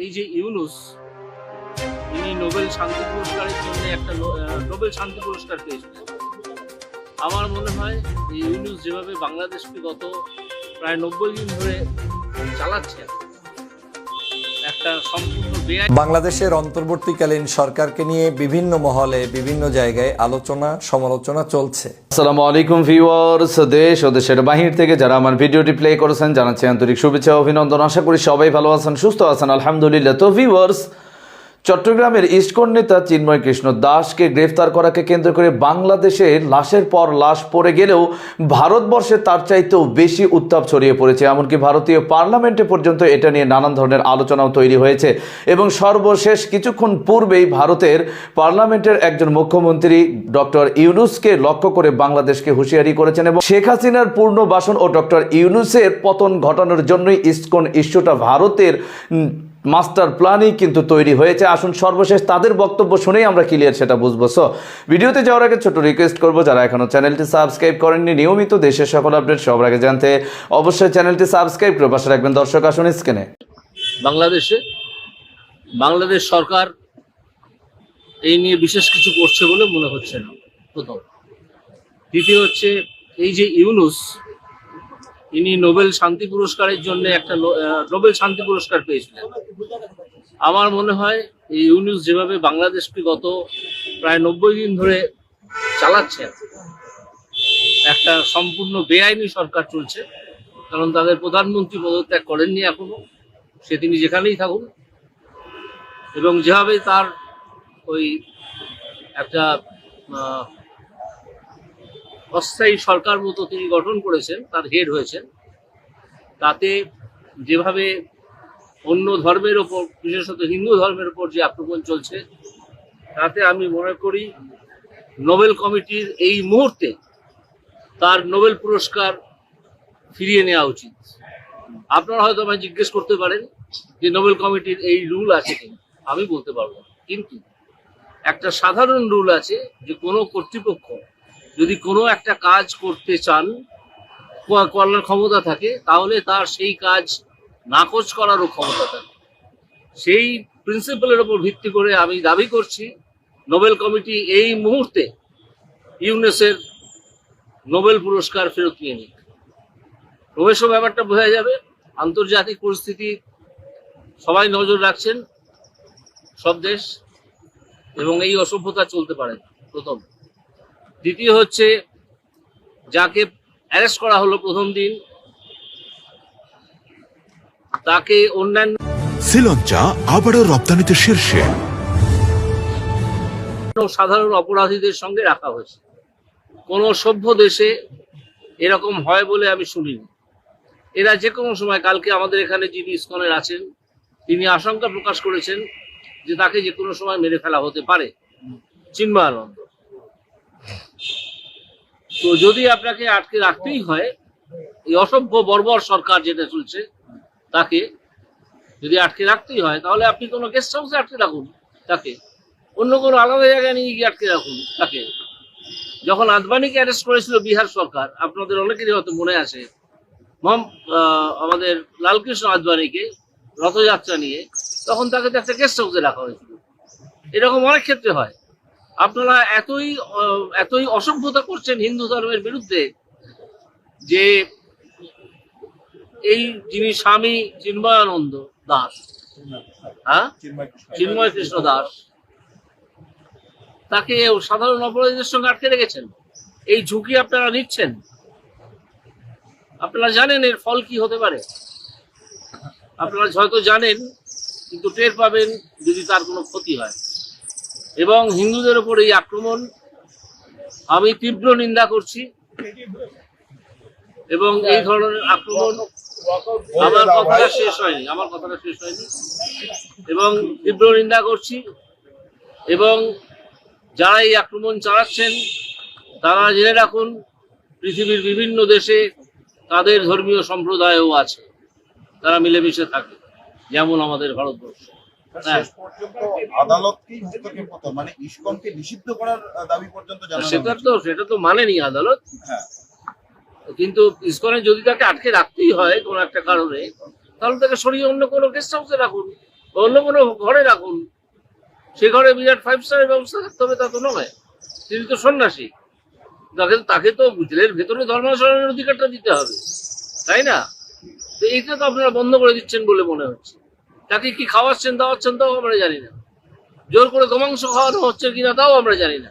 এই যে ইউনুস, ইনি নোবেল শান্তি পুরস্কারের জন্য একটা নোবেল শান্তি পুরস্কার পেয়েছিলেন আমার মনে হয় এই ইউনুস যেভাবে বাংলাদেশকে গত প্রায় নব্বই দিন ধরে চালাচ্ছেন একটা সম্পূর্ণ বাংলাদেশের অন্তর্বর্তীকালীন সরকারকে নিয়ে বিভিন্ন মহলে বিভিন্ন জায়গায় আলোচনা সমালোচনা চলছে। আসসালামু আলাইকুম ভিউয়ার্স দেশ ও দেশের বাহির থেকে যারা আমার ভিডিওটি প্লে করেছেন জানাচ্ছি আন্তরিক শুভেচ্ছা ও অভিনন্দন। আশা করি সবাই ভালো আছেন সুস্থ আছেন আলহামদুলিল্লাহ। তো ভিউয়ার্স চট্টগ্রামের ইস্কন নেতা চিন্ময় কৃষ্ণ দাসকে গ্রেফতার করাকে কেন্দ্র করে বাংলাদেশে লাশের পর লাশ পড়ে গেলেও ভারতবর্ষে তার চাইতেও বেশি উত্তাপ ছড়িয়ে পড়েছে। এমনকি ভারতীয় পার্লামেন্টে পর্যন্ত এটা নিয়ে নানান ধরনের আলোচনাও তৈরি হয়েছে। এবং সর্বশেষ কিছুক্ষণ পূর্বেই ভারতের পার্লামেন্টের একজন মুখ্যমন্ত্রী ডক্টর ইউনুসকে লক্ষ্য করে বাংলাদেশকে হুঁশিয়ারি করেছেন এবং শেখ হাসিনার পূর্ণ বাসন ও ডক্টর ইউনুসের পতন ঘটানোর জন্যই ইসকন ইস্যুটা ভারতের মাস্টার প্ল্যানই কিন্তু তৈরি হয়েছে। আসুন সর্বশেষ তাদের বক্তব্য শুনেই আমরা ক্লিয়ার সেটা বুঝব। সো ভিডিওতে যাওয়ার আগে ছোট রিকোয়েস্ট করব, যারা এখনও চ্যানেলটি সাবস্ক্রাইব করেননি, নিয়মিত দেশের সকল আপডেট সবার আগে জানতে অবশ্যই চ্যানেলটি সাবস্ক্রাইব করে পাশে রাখবেন। দর্শক, আসুন স্ক্রিনে বাংলাদেশে, বাংলাদেশ সরকার এই নিয়ে বিশেষ কিছু করছে বলে মনে হচ্ছে না। প্রথম। দ্বিতীয় হচ্ছে, এই যে ইউনুস ইনি নোবেল শান্তি পুরস্কারের জন্য একটা নোবেল শান্তি পুরস্কার পেয়েছিলেন। আমার মনে হয় এই ইউনুস যেভাবে বাংলাদেশকে গত প্রায় নব্বই দিন ধরে চালাচ্ছেন একটা সম্পূর্ণ বেআইনি সরকার চলছে, কারণ তাদের প্রধানমন্ত্রী পদত্যাগ করেননি এখনও, সে তিনি যেখানেই থাকুন। এবং যেভাবে তার ওই একটা অস্থায়ী সরকার মতো তিনি গঠন করেছেন, তার হেড হয়েছেন। তাতে যেভাবে অন্য ধর্মের ওপর, বিশেষত হিন্দু ধর্মের ওপর যে আক্রমণ চলছে, তাতে আমি মনে করি নোবেল কমিটির এই মুহূর্তে তার নোবেল পুরস্কার ফিরিয়ে নেওয়া উচিত। আপনারা হয়তো আমায় জিজ্ঞেস করতে পারেন যে নোবেল কমিটির এই রুল আছে কিনা। আমি বলতে পারব কিন্তু একটা সাধারণ রুল আছে যে কোনো কর্তৃপক্ষ যদি কোনো একটা কাজ করতে চান করার ক্ষমতা থাকে, তাহলে তার সেই কাজ নাকচ করারও ক্ষমতা থাকে। সেই প্রিন্সিপালের ওপর ভিত্তি করে আমি দাবি করছি নোবেল কমিটি এই মুহূর্তে ইউনেসের নোবেল পুরস্কার ফেরত নিয়ে নিক। ক্রমেশ ব্যাপারটা বোঝা যাবে, আন্তর্জাতিক পরিস্থিতি, সবাই নজর রাখছেন, সব দেশ, এবং এই অসভ্যতা চলতে পারে প্রথম। দ্বিতীয় হচ্ছে যাকে অ্যারেস্ট করা হলো প্রথম দিন তাকে অন্যান্য শ্রীলঞ্চা আবারও রপ্তানিতে শীর্ষে। সাধারণ অপরাধীদের সঙ্গে রাখা হয়েছে। কোনো সভ্য দেশে এরকম হয় বলে আমি শুনিনি। এরা যে কোনো সময় কালকে আমাদের এখানে যিনি ইস্কনের আছেন তিনি আশঙ্কা প্রকাশ করেছেন যে তাকে যে কোনো সময় মেরে ফেলা হতে পারে। চিন্ময়ানন্দ। তো যদি আপনাকে আটকে রাখতেই হয়, এই অসভ্য বর্বর সরকার যেটা চলছে, তাকে যদি আটকে রাখতেই হয়, তাহলে আপনি কোনো গেস্ট হাউসে আটকে রাখুন তাকে। অন্য কোনো আলাদা জায়গায় নিয়ে গিয়ে আটকে রাখুন তাকে। যখন আদবানিকে অ্যারেস্ট করেছিল বিহার সরকার, আপনাদের অনেকেরই হয়তো মনে আছে আমাদের লালকৃষ্ণ আদবানিকে রথযাত্রা নিয়ে, তখন তাকে তো একটা গেস্ট হাউসে রাখা হয়েছিল। এরকম অনেক ক্ষেত্রে হয়। আপনারা এতই এতই অসভ্যতা করছেন হিন্দু ধর্মের বিরুদ্ধে যে এই যিনি স্বামী চিন্ময়ানন্দ দাস হ্যাঁ? চিন্ময় কৃষ্ণ দাস, তাকে সাধারণ অপরাধীদের সঙ্গে আটকে রেখেছেন। এই ঝুঁকি আপনারা নিচ্ছেন। আপনারা জানেন এর ফল কি হতে পারে। আপনারা হয়তো জানেন, কিন্তু টের পাবেন যদি তার কোনো ক্ষতি হয়। এবং হিন্দুদের ওপর এই আক্রমণ, আমি তীব্র নিন্দা করছি এবং এই ধরনের আক্রমণ আমার কথাটা শেষ হয়নি, আমার কথাটা শেষ হয়নি। এবং তীব্র নিন্দা করছি এবং যারা এই আক্রমণ চালাচ্ছেন, তারা জেনে রাখুন, পৃথিবীর বিভিন্ন দেশে তাদের ধর্মীয় সম্প্রদায়ও আছে, তারা মিলেমিশে থাকে, যেমন আমাদের ভারতবর্ষ। শেষ পর্যন্ত আদালতকেই হস্তক্ষেপ হতো মানে ইস্কনকে নিষিদ্ধ করার দাবি পর্যন্ত সেটা তো সেটা তো মানেনি আদালত। হ্যাঁ। কিন্তু ইসকনে যদি তাকে আটকে রাখতেই হয় কোনো একটা কারণে তাহলে তাকে সরিয়ে অন্য কোনো গেস্ট হাউসে রাখুন অন্য কোনো ঘরে রাখুন। সে ঘরে বিরাট ফাইভ স্টারের ব্যবস্থা থাকতে হবে তা তো নয়। তিনি তো সন্ন্যাসী। তাকে তাকে তো জেলের ভেতরে ধর্মাচরণের অধিকারটা দিতে হবে। তাই না? তো এইটা তো আপনারা বন্ধ করে দিচ্ছেন বলে মনে হচ্ছে। তাকে কি খাওয়াচ্ছেন, দাওয়াচ্ছেন তাও আমরা জানি না। জোর করে গোমাংস খাওয়ানো হচ্ছে কিনা তাও আমরা জানি না।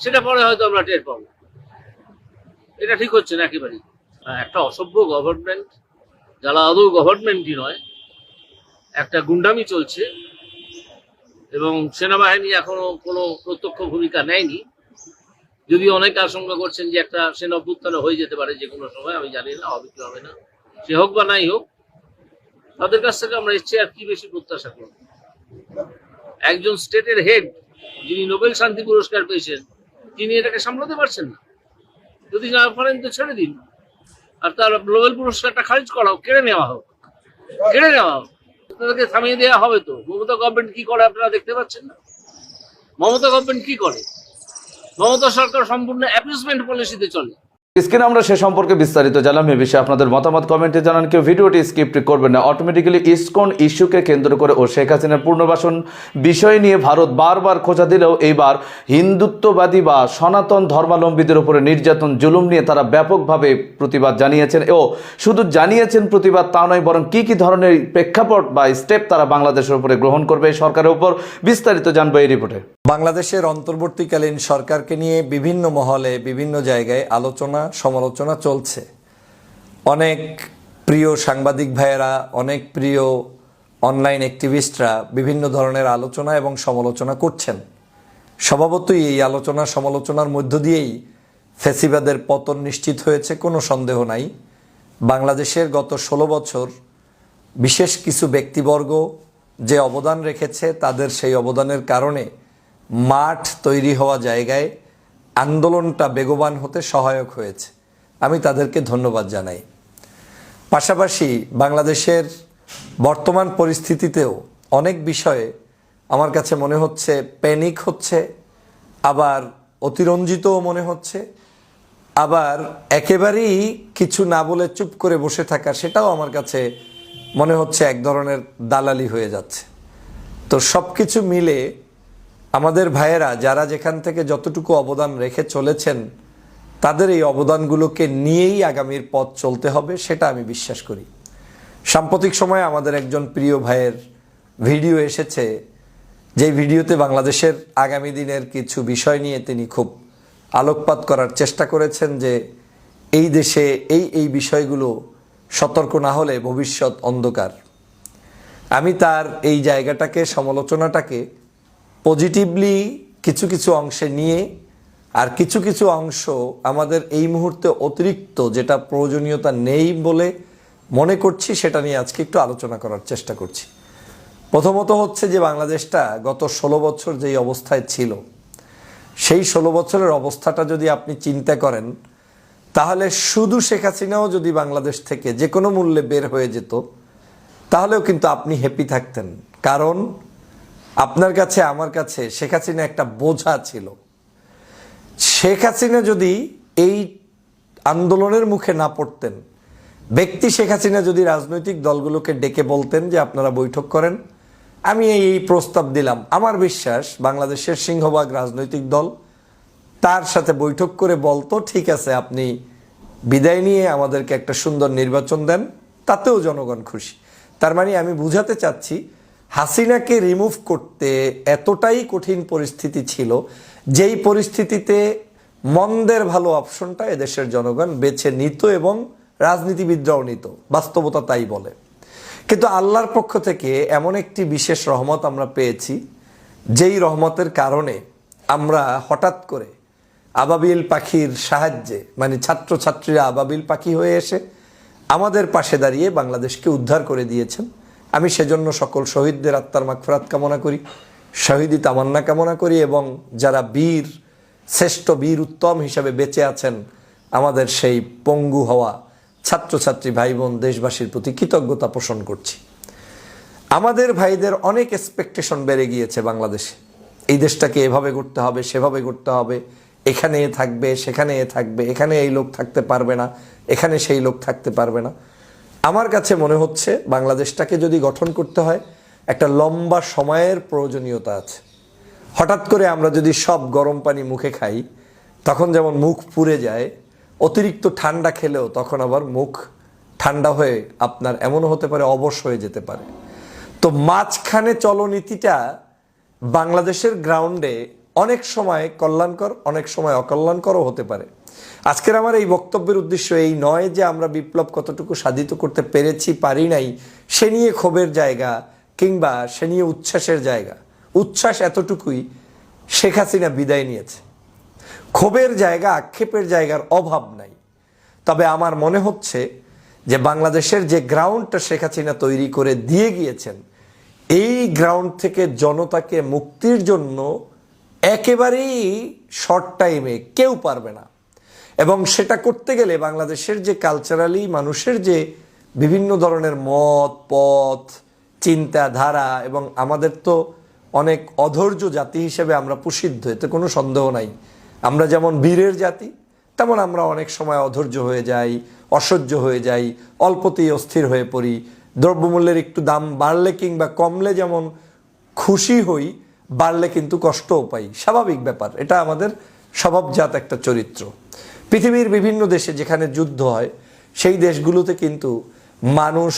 সেটা পরে হয়তো আমরা টের পাবো। এটা ঠিক হচ্ছে না একেবারেই। একটা অসভ্য গভর্নমেন্ট যারা আদৌ গভর্নমেন্টই নয়, একটা গুন্ডামি চলছে এবং সেনাবাহিনী এখনও কোনো প্রত্যক্ষ ভূমিকা নেয়নি। যদিও অনেকে আশঙ্কা করছেন যে একটা সেনা অভ্যুত্থান হয়ে যেতে পারে যে কোনো সময়, আমি জানি না হবে কি হবে না। সে হোক বা নাই হোক তাদের কাছ থেকে আমরা এসছি আর কি বেশি প্রত্যাশা করব। একজন স্টেটের হেড যিনি নোবেল শান্তি পুরস্কার পেয়েছেন, তিনি এটাকে সামলাতে পারছেন না। যদি না পারেন তো ছেড়ে দিন। আর তার নোবেল পুরস্কারটা খারিজ করা হোক, কেড়ে নেওয়া হোক। কেড়ে নেওয়া হোক। তাদেরকে থামিয়ে দেওয়া হবে তো। মমতা গভর্নমেন্ট কি করে আপনারা দেখতে পাচ্ছেন না? মমতা গভর্নমেন্ট কি করে? মমতা সরকার সম্পূর্ণ অ্যাপিসমেন্ট পলিসিতে চলে। স্ক্রিনে আমরা সে সম্পর্কে বিস্তারিত জানলাম। এ বিষয়ে আপনাদের মতামত কমেন্টে জানান। কেউ ভিডিওটি স্কিপ্ট করবেন না। অটোমেটিক্যালি ইসকন ইস্যুকে কেন্দ্র করে ও শেখ হাসিনার পুনর্বাসন বিষয় নিয়ে ভারত বারবার খোঁজা দিলেও এইবার হিন্দুত্ববাদী বা সনাতন ধর্মাবলম্বীদের উপরে নির্যাতন, জুলুম নিয়ে তারা ব্যাপকভাবে প্রতিবাদ জানিয়েছেন ও শুধু জানিয়েছেন প্রতিবাদ তা নয়, বরং কি কি ধরনের প্রেক্ষাপট বা স্টেপ তারা বাংলাদেশের উপরে গ্রহণ করবে সরকারের উপর বিস্তারিত জানব এই রিপোর্টে। বাংলাদেশের অন্তর্বর্তীকালীন সরকারকে নিয়ে বিভিন্ন মহলে, বিভিন্ন জায়গায় আলোচনা সমালোচনা চলছে। অনেক প্রিয় সাংবাদিক ভাইয়েরা, অনেক প্রিয় অনলাইন অ্যাক্টিভিস্টরা বিভিন্ন ধরনের আলোচনা এবং সমালোচনা করছেন। স্বভাবতই এই আলোচনা, সমালোচনার মধ্য দিয়েই ফেসিবাদের পতন নিশ্চিত হয়েছে, কোনো সন্দেহ নাই। বাংলাদেশের গত ষোলো বছর বিশেষ কিছু ব্যক্তিবর্গ যে অবদান রেখেছে, তাদের সেই অবদানের কারণে মাঠ তৈরি হওয়া জায়গায় আন্দোলনটা বেগবান হতে সহায়ক হয়েছে। আমি তাদেরকে ধন্যবাদ জানাই। পাশাপাশি বাংলাদেশের বর্তমান পরিস্থিতিতেও অনেক বিষয়ে আমার কাছে মনে হচ্ছে প্যানিক হচ্ছে, আবার অতিরঞ্জিতও মনে হচ্ছে, আবার একেবারেই কিছু না বলে চুপ করে বসে থাকা সেটাও আমার কাছে মনে হচ্ছে এক ধরনের দালালি হয়ে যাচ্ছে। তো সব কিছু মিলে আমাদের ভাইয়েরা যারা যেখান থেকে যতটুকু অবদান রেখে চলেছেন, তাদের এই অবদানগুলোকে নিয়েই আগামীর পথ চলতে হবে, সেটা আমি বিশ্বাস করি। সাম্প্রতিক সময়ে আমাদের একজন প্রিয় ভাইয়ের ভিডিও এসেছে যে ভিডিওতে বাংলাদেশের আগামী দিনের কিছু বিষয় নিয়ে তিনি খুব আলোকপাত করার চেষ্টা করেছেন যে এই দেশে এই এই বিষয়গুলো সতর্ক না হলে ভবিষ্যৎ অন্ধকার। আমি তার এই জায়গাটাকে, সমালোচনাটাকে পজিটিভলি কিছু কিছু অংশে নিয়ে আর কিছু কিছু অংশ আমাদের এই মুহূর্তে অতিরিক্ত যেটা প্রয়োজনীয়তা নেই বলে মনে করছি, সেটা নিয়ে আজকে একটু আলোচনা করার চেষ্টা করছি। প্রথমত হচ্ছে যে বাংলাদেশটা গত ষোলো বছর যেই অবস্থায় ছিল, সেই ষোলো বছরের অবস্থাটা যদি আপনি চিন্তা করেন, তাহলে শুধু শেখ হাসিনাও যদি বাংলাদেশ থেকে যে কোনো মূল্যে বের হয়ে যেত, তাহলেও কিন্তু আপনি হ্যাপি থাকতেন। কারণ আপনার কাছে, আমার কাছে শেখ হাসিনা একটা বোঝা ছিল। শেখ হাসিনা যদি এই আন্দোলনের মুখে না পড়তেন, ব্যক্তি শেখ হাসিনা যদি রাজনৈতিক দলগুলোকে ডেকে বলতেন যে, আপনারা বৈঠক করেন। আমি এই প্রস্তাব দিলাম। আমার বিশ্বাস, বাংলাদেশের সিংহভাগ রাজনৈতিক দল তার সাথে বৈঠক করে বলতো ঠিক আছে, আপনি বিদায় নিয়ে আমাদেরকে একটা সুন্দর নির্বাচন দেন, তাতেও জনগণ খুশি। তার মানে আমি বুঝাতে চাচ্ছি হাসিনাকে রিমুভ করতে এতটাই কঠিন পরিস্থিতি ছিল, যেই পরিস্থিতিতে মন্দের ভালো অপশনটা এদেশের জনগণ বেছে নিত এবং রাজনীতিবিদরাও নিত, বাস্তবতা তাই বলে। কিন্তু আল্লাহর পক্ষ থেকে এমন একটি বিশেষ রহমত আমরা পেয়েছি, যেই রহমতের কারণে আমরা হঠাৎ করে আবাবিল পাখির সাহায্যে মানে ছাত্রছাত্রীরা আবাবিল পাখি হয়ে এসে আমাদের পাশে দাঁড়িয়ে বাংলাদেশকে উদ্ধার করে দিয়েছেন। আমি সেজন্য সকল শহীদদের আত্মার মাগফরাত কামনা করি, শহীদি তামান্না কামনা করি এবং যারা বীর, শ্রেষ্ঠ বীর উত্তম হিসাবে বেঁচে আছেন, আমাদের সেই পঙ্গু হওয়া ছাত্রছাত্রী ভাই বোন দেশবাসীর প্রতি কৃতজ্ঞতা পোষণ করছি। আমাদের ভাইদের অনেক এক্সপেকটেশন বেড়ে গিয়েছে বাংলাদেশে। এই দেশটাকে এভাবে করতে হবে, সেভাবে করতে হবে, এখানে থাকবে, সেখানে থাকবে, এখানে এই লোক থাকতে পারবে না, এখানে সেই লোক থাকতে পারবে না। আমার কাছে মনে হচ্ছে বাংলাদেশটাকে যদি গঠন করতে হয়, একটা লম্বা সময়ের প্রয়োজনীয়তা আছে। হঠাৎ করে আমরা যদি সব গরম পানি মুখে খাই, তখন যেমন মুখ পুড়ে যায়, অতিরিক্ত ঠান্ডা খেলেও তখন আবার মুখ ঠান্ডা হয়ে আপনার এমনও হতে পারে, অবশ হয়ে যেতে পারে। তো মাঝখানে চলনীতিটা বাংলাদেশের গ্রাউন্ডে অনেক সময় কল্যাণকর, অনেক সময় অকল্যাণকরও হতে পারে। আজকের আমার এই বক্তব্যের উদ্দেশ্য এই নয় যে আমরা বিপ্লব কতটুকু সাধিত করতে পেরেছি, পারি নাই, সে নিয়ে ক্ষোভের জায়গা কিংবা সে নিয়ে উচ্ছ্বাসের জায়গা। উচ্ছ্বাস এতটুকুই শেখ হাসিনা বিদায় নিয়েছে। ক্ষোভের জায়গা, আক্ষেপের জায়গার অভাব নাই। তবে আমার মনে হচ্ছে যে বাংলাদেশের যে গ্রাউন্ডটা শেখ হাসিনা তৈরি করে দিয়ে গিয়েছেন, এই গ্রাউন্ড থেকে জনতাকে মুক্তির জন্য একেবারেই শর্ট টাইমে কেউ পারবে না। এবং সেটা করতে গেলে বাংলাদেশের যে কালচারালি মানুষের যে বিভিন্ন ধরনের মত, পথ, চিন্তাধারা এবং আমাদের তো অনেক অধৈর্য জাতি হিসেবে আমরা প্রসিদ্ধ, এতে কোনো সন্দেহ নাই। আমরা যেমন বীরের জাতি, তেমন আমরা অনেক সময় অধৈর্য হয়ে যাই, অসহ্য হয়ে যাই, অল্পতেই অস্থির হয়ে পড়ি। দ্রব্যমূল্যের একটু দাম বাড়লে কিংবা কমলে যেমন খুশি হই, বাড়লে কিন্তু কষ্টও পাই। স্বাভাবিক ব্যাপার, এটা আমাদের স্বভাবজাত একটা চরিত্র। পৃথিবীর বিভিন্ন দেশে যেখানে যুদ্ধ হয়, সেই দেশগুলোতে কিন্তু মানুষ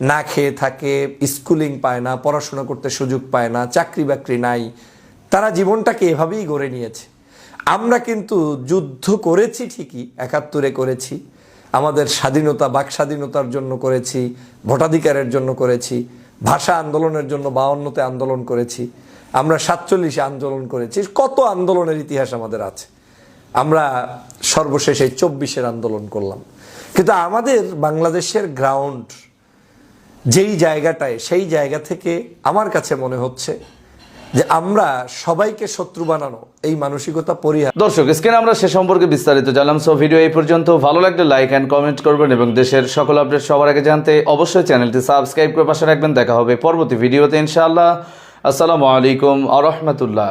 না খেয়ে থাকে, স্কুলিং পায় না, পড়াশোনা করতে সুযোগ পায় না, চাকরি বাকরি নাই। তারা জীবনটাকে এভাবেই গড়ে নিয়েছে। আমরা কিন্তু যুদ্ধ করেছি ঠিকই, একাত্তরে করেছি। আমাদের স্বাধীনতা, বাক স্বাধীনতার জন্য করেছি, ভোটাধিকারের জন্য করেছি, ভাষা আন্দোলনের জন্য বাউন্নতে আন্দোলন করেছি। আমরা সাতচল্লিশে আন্দোলন করেছি। কত আন্দোলনের ইতিহাস আমাদের আছে। আমরা সর্বশেষ এই চব্বিশের আন্দোলন করলাম। কিন্তু আমাদের বাংলাদেশের গ্রাউন্ড যেই জায়গাটায়, সেই জায়গা থেকে আমার কাছে মনে হচ্ছে যে আমরা সবাইকে শত্রু বানানো, এই মানসিকতা পরিহার দর্শক, স্ক্রিনে আমরা সে সম্পর্কে বিস্তারিত জানলাম সো ভিডিও এই পর্যন্ত। ভালো লাগলে লাইক অ্যান্ড কমেন্ট করবেন এবং দেশের সকল আপডেট সবার আগে জানতে অবশ্যই চ্যানেলটি সাবস্ক্রাইব করে পাশে রাখবেন। দেখা হবে পরবর্তী ভিডিওতে ইনশাআল্লাহ। আসসালামু আলাইকুম আ রহমতুল্লাহ।